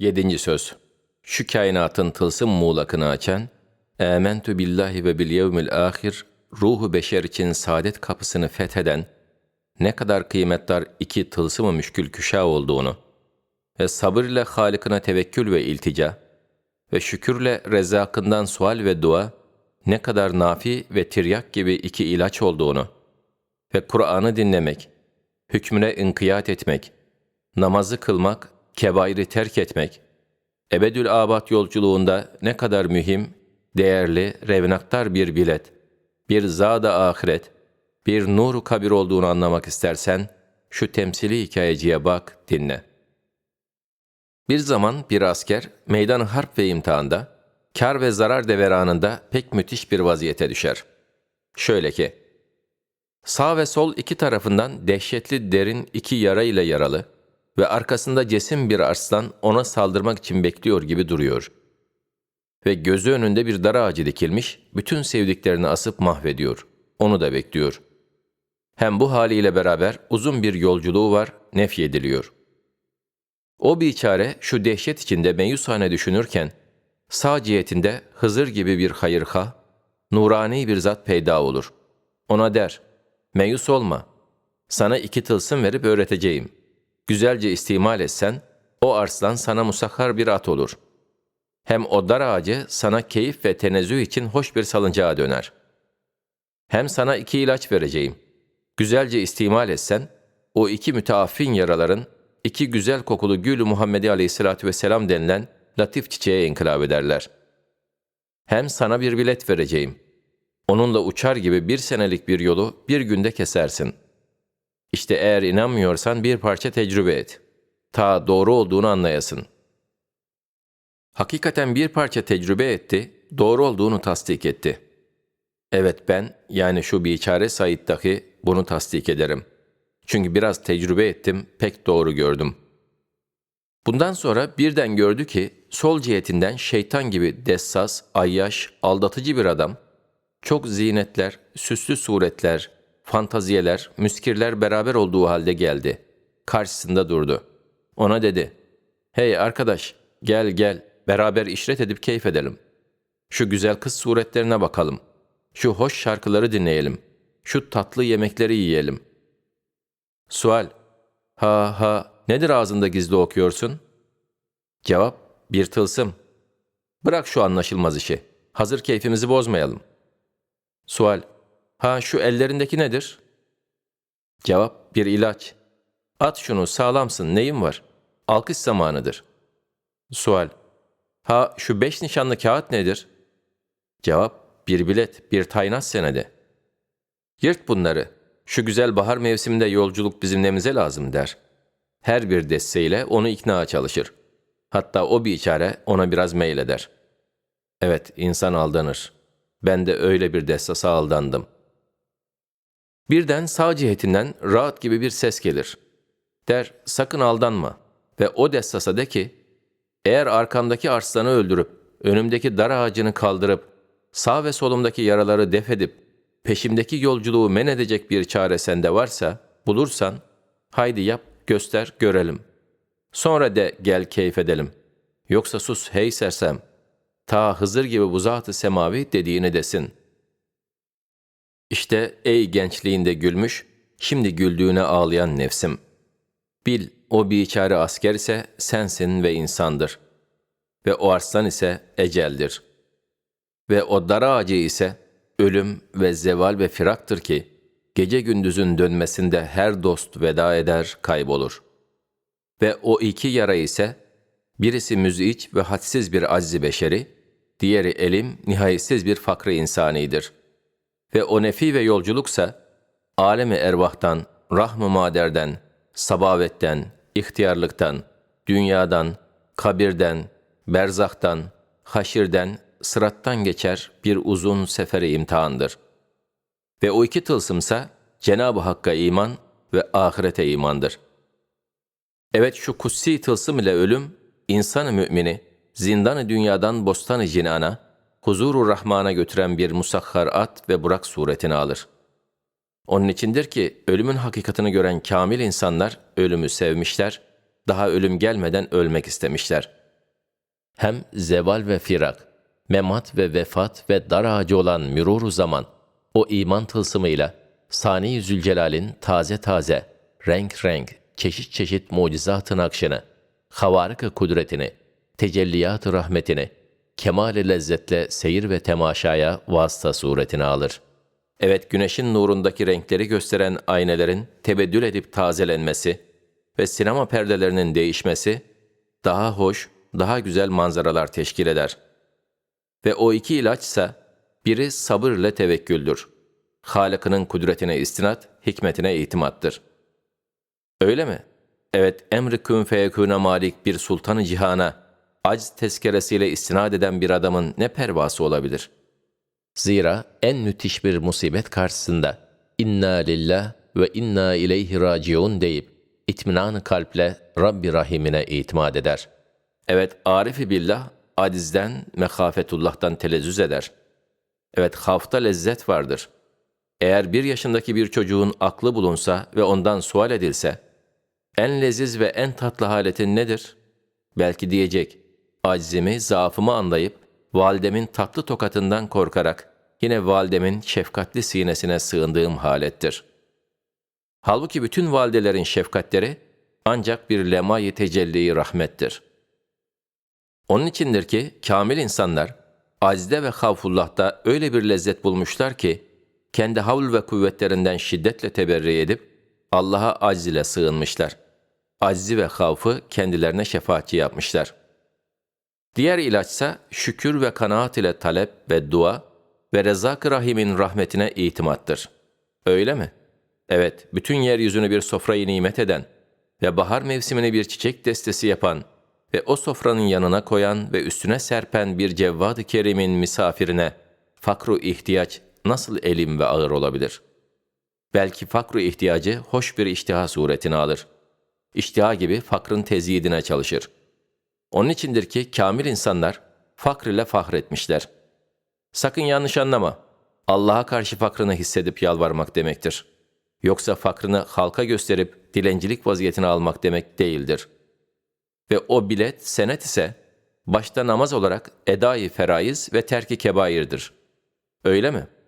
Yedinci söz. Şu kainatın tılsım muğlakını açan, Âmentü billahi ve bil yevmil ahir, ruhu beşer için saadet kapısını fetheden, ne kadar kıymetdar iki tılsım-ı müşkül küşa olduğunu ve sabır ile Halık'ına tevekkül ve iltica ve şükürle rezakından sual ve dua ne kadar nafi ve tiryak gibi iki ilaç olduğunu ve Kur'an'ı dinlemek, hükmüne inkiyat etmek, namazı kılmak, kebairi terk etmek, ebedül abat yolculuğunda ne kadar mühim, değerli, revnaktar bir bilet, bir zada ahiret, bir nuru kabir olduğunu anlamak istersen, şu temsili hikayeciye bak, dinle. Bir zaman bir asker meydan harp ve imtihanda, kar ve zarar deveranında pek müthiş bir vaziyete düşer. Şöyle ki, sağ ve sol iki tarafından dehşetli derin iki yara ile yaralı ve arkasında cesim bir arslan ona saldırmak için bekliyor gibi duruyor. Ve gözü önünde bir dar ağacı dikilmiş, bütün sevdiklerini asıp mahvediyor. Onu da bekliyor. Hem bu haliyle beraber uzun bir yolculuğu var, nefyediliyor.'' O biçare şu dehşet içinde meyushane düşünürken, sağ cihetinde Hızır gibi bir hayırha, nurani bir zat peyda olur. Ona der, meyus olma, sana iki tılsım verip öğreteceğim. Güzelce istimal etsen, o arslan sana musahhar bir at olur. Hem o dar ağacı sana keyif ve tenezzüh için hoş bir salıncağa döner. Hem sana iki ilaç vereceğim. Güzelce istimal etsen, o iki müteaffin yaraların iki güzel kokulu gül Muhammedi Aleyhisselatü Vesselam denilen latif çiçeğe inkılap ederler. Hem sana bir bilet vereceğim. Onunla uçar gibi bir senelik bir yolu bir günde kesersin. İşte eğer inanmıyorsan bir parça tecrübe et. Ta doğru olduğunu anlayasın. Hakikaten bir parça tecrübe etti, doğru olduğunu tasdik etti. Evet ben, yani şu biçare Said dahi bunu tasdik ederim.'' Çünkü biraz tecrübe ettim, pek doğru gördüm. Bundan sonra birden gördü ki sol cihetinden şeytan gibi dessas, ayyaş, aldatıcı bir adam, çok zinetler, süslü suretler, fantaziyeler, müskirler beraber olduğu halde geldi. Karşısında durdu. Ona dedi, ''Hey arkadaş, gel gel, beraber işret edip keyif edelim. Şu güzel kız suretlerine bakalım. Şu hoş şarkıları dinleyelim. Şu tatlı yemekleri yiyelim.'' Sual. Ha ha nedir ağzında gizli okuyorsun? Cevap. Bir tılsım. Bırak şu anlaşılmaz işi. Hazır keyfimizi bozmayalım. Sual. Ha şu ellerindeki nedir? Cevap. Bir ilaç. At şunu sağlamsın neyin var? Alkış zamanıdır. Sual. Ha şu beş nişanlı kağıt nedir? Cevap. Bir bilet, bir taynaz senedi. Yırt bunları. Şu güzel bahar mevsiminde yolculuk bizim nemize lazım der. Her bir desteğiyle onu ikna çalışır. Hatta o bir içare ona biraz meyleder. Evet, insan aldanır. Ben de öyle bir destasa aldandım. Birden sağ cihetinden rahat gibi bir ses gelir. Der, sakın aldanma ve o destasa de ki, eğer arkamdaki arslanı öldürüp, önümdeki dar ağacını kaldırıp, sağ ve solumdaki yaraları def edip, peşimdeki yolculuğu men edecek bir çare sende varsa, bulursan, haydi yap, göster, görelim. Sonra de gel keyif edelim. Yoksa sus hey sersem, ta Hızır gibi bu zat-ı semavi dediğini desin. İşte ey gençliğinde gülmüş, şimdi güldüğüne ağlayan nefsim. Bil, o biçare asker ise sensin ve insandır. Ve o arslan ise eceldir. Ve o dar ağacı ise ölüm ve zeval ve firaktır ki, gece gündüzün dönmesinde her dost veda eder, kaybolur. Ve o iki yara ise, birisi müziç ve hadsiz bir aczi beşeri, diğeri elim, nihayetsiz bir fakri insanidir. Ve o nefi ve yolculuksa, alemi ervahtan, rahm-ı maderden, sabavetten, ihtiyarlıktan, dünyadan, kabirden, berzaktan, haşirden sırattan geçer bir uzun sefere imtihandır. Ve o iki tılsımsa Cenab-ı Hakk'a iman ve ahirete imandır. Evet şu kutsi tılsım ile ölüm, insan-ı mümini, zindan-ı dünyadan bostan-ı cinana, huzuru rahmana götüren bir musahhar at ve burak suretini alır. Onun içindir ki ölümün hakikatini gören kamil insanlar ölümü sevmişler, daha ölüm gelmeden ölmek istemişler. hem zeval ve firak, memat ve vefat ve dar ağacı olan müruru zaman, o iman tılsımıyla Sani Zülcelal'in taze taze, renk renk, çeşit çeşit mucizatın akşını, havarık kudretini, tecelliyat rahmetini, kemal lezzetle seyir ve temaşaya vasıta suretini alır. Evet, güneşin nurundaki renkleri gösteren aynelerin tebeddül edip tazelenmesi ve sinema perdelerinin değişmesi, daha hoş, daha güzel manzaralar teşkil eder. Ve o iki ilaçsa, biri sabır ile tevekküldür. Halık'ının kudretine istinat, hikmetine itimattır. Öyle mi? Evet, emri kün feyekûne malik bir sultanı cihana, acz tezkeresiyle istinad eden bir adamın ne pervası olabilir? Zira en müthiş bir musibet karşısında inna lillah ve inna ileyhi raciun deyip itminan kalple Rabbi Rahim'ine itimat eder. Evet, arifi billah acizden, mekafetullah'tan telezzüz eder. Evet, hafta lezzet vardır. Eğer bir yaşındaki bir çocuğun aklı bulunsa ve ondan sual edilse, en leziz ve en tatlı haletin nedir? Belki diyecek, aczimi, zaafımı anlayıp, validemin tatlı tokatından korkarak, yine validemin şefkatli sinesine sığındığım halettir. Halbuki bütün validelerin şefkatleri, ancak bir lemay tecelli rahmettir. Onun içindir ki, kamil insanlar, acizde ve havfullah'ta öyle bir lezzet bulmuşlar ki, kendi havl ve kuvvetlerinden şiddetle teberri edip, Allah'a aciz ile sığınmışlar. Aczi ve havfı kendilerine şefaatçi yapmışlar. Diğer ilaçsa şükür ve kanaat ile talep ve dua ve rezak-ı rahimin rahmetine itimattır. Öyle mi? Evet, bütün yeryüzünü bir sofrayı nimet eden ve bahar mevsimini bir çiçek destesi yapan ve o sofranın yanına koyan ve üstüne serpen bir cevvad-ı kerimin misafirine fakru ihtiyaç nasıl elim ve ağır olabilir? Belki fakru ihtiyacı hoş bir iştiha suretini alır. İştiha gibi fakrın tezyidine çalışır. Onun içindir ki kamil insanlar fakr ile fahretmişler. Sakın yanlış anlama. Allah'a karşı fakrını hissedip yalvarmak demektir. Yoksa fakrını halka gösterip dilencilik vaziyetine almak demek değildir. Ve o bilet, senet ise başta namaz olarak edai feraiz ve terki kebairdir. Öyle mi?''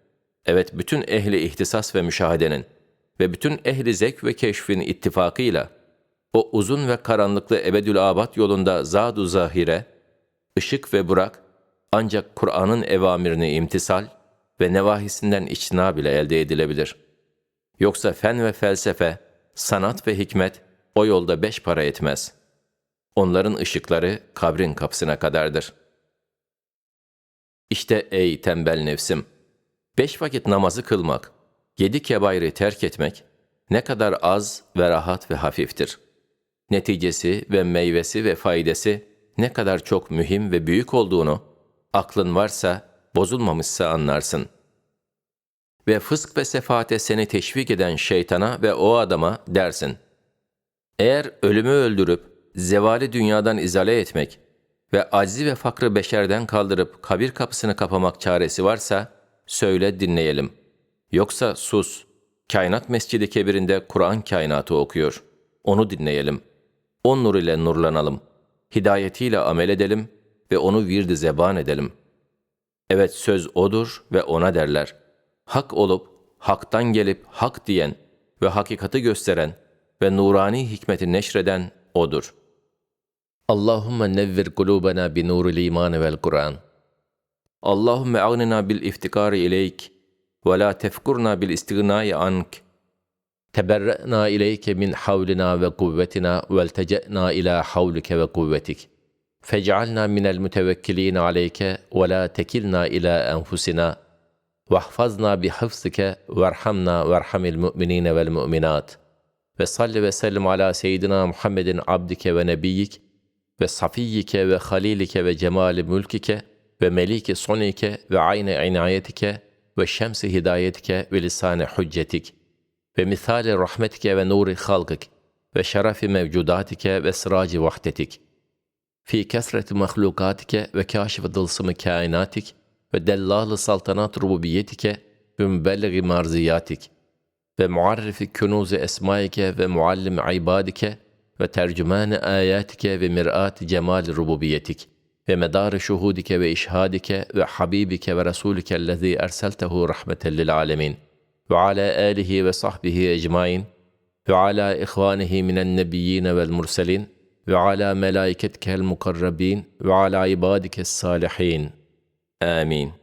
Evet bütün ehli ihtisas ve müşahedenin ve bütün ehli zek ve keşfin ittifakıyla o uzun ve karanlıklı ebedül abat yolunda zadu zahire, ışık ve burak ancak Kur'an'ın evamirini imtisal ve nevahisinden içtina bile elde edilebilir. Yoksa fen ve felsefe, sanat ve hikmet o yolda beş para etmez. Onların ışıkları kabrin kapısına kadardır. İşte ey tembel nefsim! Beş vakit namazı kılmak, yedi kebairi terk etmek ne kadar az ve rahat ve hafiftir. Neticesi ve meyvesi ve faydası ne kadar çok mühim ve büyük olduğunu aklın varsa, bozulmamışsa anlarsın. Ve fısk ve sefaate seni teşvik eden şeytana ve o adama dersin. Eğer ölümü öldürüp zevali dünyadan izale etmek ve aczi ve fakrı beşerden kaldırıp kabir kapısını kapamak çaresi varsa, söyle dinleyelim. Yoksa sus, kainat mescidi kebirinde Kur'an kainatı okuyor. Onu dinleyelim. O nur ile nurlanalım. Hidayetiyle amel edelim ve onu virdi zeban edelim. Evet söz odur ve ona derler. Hak olup, haktan gelip hak diyen ve hakikati gösteren ve nurani hikmeti neşreden odur. Allahümme nevvir kulubena bi nuril iman vel Kur'an. Allahümme agnina bil iftikari ileyk ve la tefkurna bil istignayi ank. تبرأنا إليك من حولنا وقوتنا والتجأنا إلى حولك وقوتك. فاجعلنا من المتوكلين عليك ولا تكلنا إلى أنفسنا. واحفظنا بحفظك وارحمنا وارحم المؤمنين والمؤمنات. وصل وسلم على سيدنا محمد عبدك ونبيك وصفيك وخليلك وجمال ملكك ve meliki sonike ve ayne inayetike ve şemsi بمثال رحمتك ونور خلقك وشرف موجوداتك وإسراج وحدتك. في كثرة مخلوقاتك وكاشف ضلصم كائناتك ودلال سلطنات ربوبيتك بمبلغ مرزياتك ومعرف كنوز أسمائك ومعلم عبادك وترجمان آياتك ومرآة جمال ربوبيتك ومدار شهودك وإشهادك وحبيبك ورسولك الذي أرسلته رحمة للعالمين وعلى آله وصحبه أجمعين وعلى إخوانه من النبيين والمرسلين وعلى ملائكتك المقربين وعلى عبادك الصالحين. آمين.